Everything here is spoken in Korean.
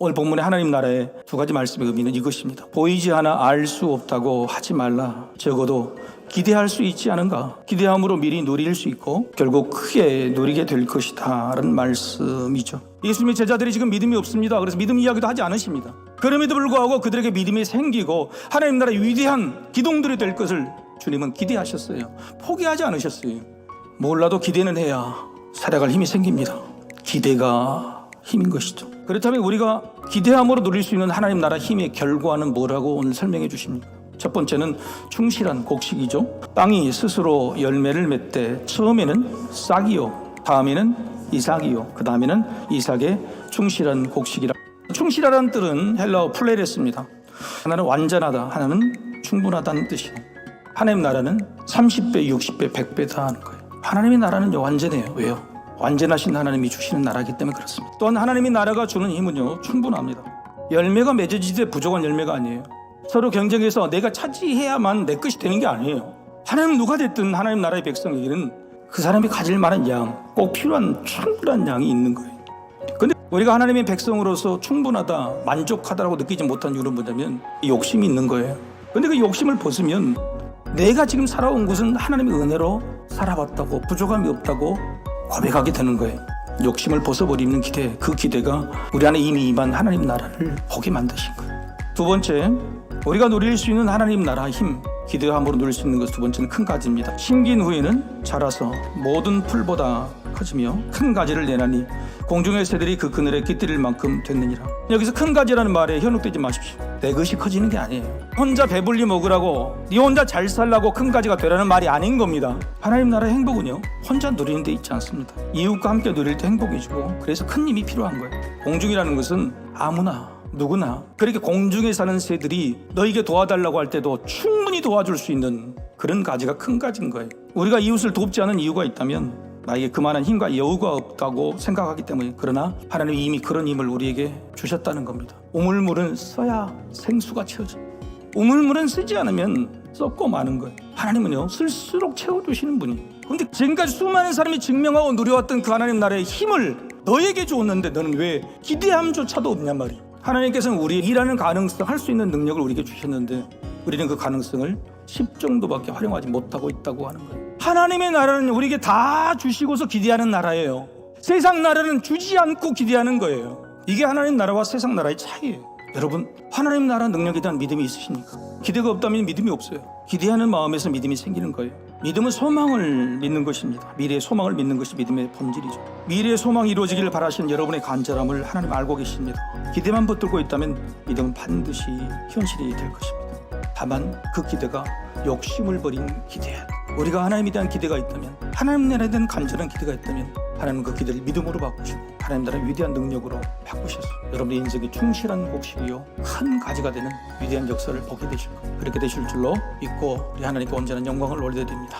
오늘 본문의 하나님 나라의 두 가지 말씀의 의미는 이것입니다. 보이지 않아 알 수 없다고 하지 말라. 적어도 기대할 수 있지 않은가? 기대함으로 미리 누릴 수 있고 결국 크게 누리게 될 것이다. 라는 말씀이죠. 예수님의 제자들이 지금 믿음이 없습니다. 그래서 믿음 이야기도 하지 않으십니다. 그럼에도 불구하고 그들에게 믿음이 생기고 하나님 나라의 위대한 기동들이 될 것을 주님은 기대하셨어요. 포기하지 않으셨어요. 몰라도 기대는 해야 살아갈 힘이 생깁니다. 기대가 힘인 것이죠. 그렇다면 우리가 기대함으로 누릴 수 있는 하나님 나라 힘의 결과는 뭐라고 오늘 설명해 주십니까? 첫 번째는 충실한 곡식이죠. 땅이 스스로 열매를 맺되 처음에는 싹이요, 다음에는 이삭이요, 그 다음에는 이삭의 충실한 곡식이라. 충실하다는 뜻은 헬라어 플레레스입니다. 하나는 완전하다, 하나는 충분하다는 뜻이요. 하나님 나라는 30배, 60배, 100배 다 하는 거예요. 하나님의 나라는 완전해요. 왜요? 완전하신 하나님이 주시는 나라이기 때문에 그렇습니다. 또한 하나님의 나라가 주는 힘은요 충분합니다. 열매가 맺어지되 부족한 열매가 아니에요. 서로 경쟁해서 내가 차지해야만 내 것이 되는 게 아니에요. 하나님 누가 됐든 하나님 나라의 백성에게는 그 사람이 가질 만한 양, 꼭 필요한 충분한 양이 있는 거예요. 근데 우리가 하나님의 백성으로서 충분하다, 만족하다라고 느끼지 못한 이유는 뭐냐면 이 욕심이 있는 거예요. 근데 그 욕심을 벗으면 내가 지금 살아온 것은 하나님의 은혜로 살아봤다고 부족함이 없다고 고백하게 되는 거예요. 욕심을 벗어버리는 기대, 그 기대가 우리 안에 이미 임한 하나님 나라를 보게 만드신 거예요. 두 번째, 우리가 누릴 수 있는 하나님 나라 힘, 기대함으로 누릴 수 있는 것 두 번째는 큰 가지입니다. 심긴 후에는 자라서 모든 풀보다 커지며 큰 가지를 내나니 공중의 새들이 그 그늘에 깃들일 만큼 됐느니라. 여기서 큰 가지라는 말에 현혹되지 마십시오. 내 것이 커지는 게 아니에요. 혼자 배불리 먹으라고, 네 혼자 잘 살라고 큰 가지가 되라는 말이 아닌 겁니다. 하나님 나라의 행복은요, 혼자 누리는 데 있지 않습니다. 이웃과 함께 누릴 때 행복해지고, 그래서 큰 힘이 필요한 거예요. 공중이라는 것은 아무나 누구나 그렇게 공중에 사는 새들이 너에게 도와달라고 할 때도 충분히 도와줄 수 있는 그런 가지가 큰 가지인 거예요. 우리가 이웃을 돕지 않은 이유가 있다면 나에게 그만한 힘과 여유가 없다고 생각하기 때문에 그러나 하나님이 이미 그런 힘을 우리에게 주셨다는 겁니다. 우물물은 써야 생수가 채워져. 우물물은 쓰지 않으면 썩고 마는 거예요. 하나님은요 쓸수록 채워주시는 분이. 근데 지금까지 수많은 사람이 증명하고 누려왔던 그 하나님 나라의 힘을 너에게 줬는데 너는 왜 기대함조차도 없냔 말이야. 하나님께서는 우리 일하는 가능성, 할 수 있는 능력을 우리에게 주셨는데 우리는 그 가능성을 10 정도밖에 활용하지 못하고 있다고 하는 거예요. 하나님의 나라는 우리에게 다 주시고서 기대하는 나라예요. 세상 나라는 주지 않고 기대하는 거예요. 이게 하나님 나라와 세상 나라의 차이예요. 여러분, 하나님 나라 능력에 대한 믿음이 있으십니까? 기대가 없다면 믿음이 없어요. 기대하는 마음에서 믿음이 생기는 거예요. 믿음은 소망을 믿는 것입니다. 미래의 소망을 믿는 것이 믿음의 본질이죠. 미래의 소망이 이루어지기를 바라시는 여러분의 간절함을 하나님 알고 계십니다. 기대만 붙들고 있다면 믿음은 반드시 현실이 될 것입니다. 다만 그 기대가 욕심을 버린 기대야. 우리가 하나님에 대한 기대가 있다면 하나님 나라에 대한 간절한 기대가 있다면 하나님은 그 기대를 믿음으로 바꾸시고 하나님 나라의 위대한 능력으로 바꾸셔서 여러분의 인생이 충실한 곡식이요 큰 가지가 되는 위대한 역사를 보게 되실 거예요. 그렇게 되실 줄로 믿고 우리 하나님께 언제나 영광을 올려드립니다.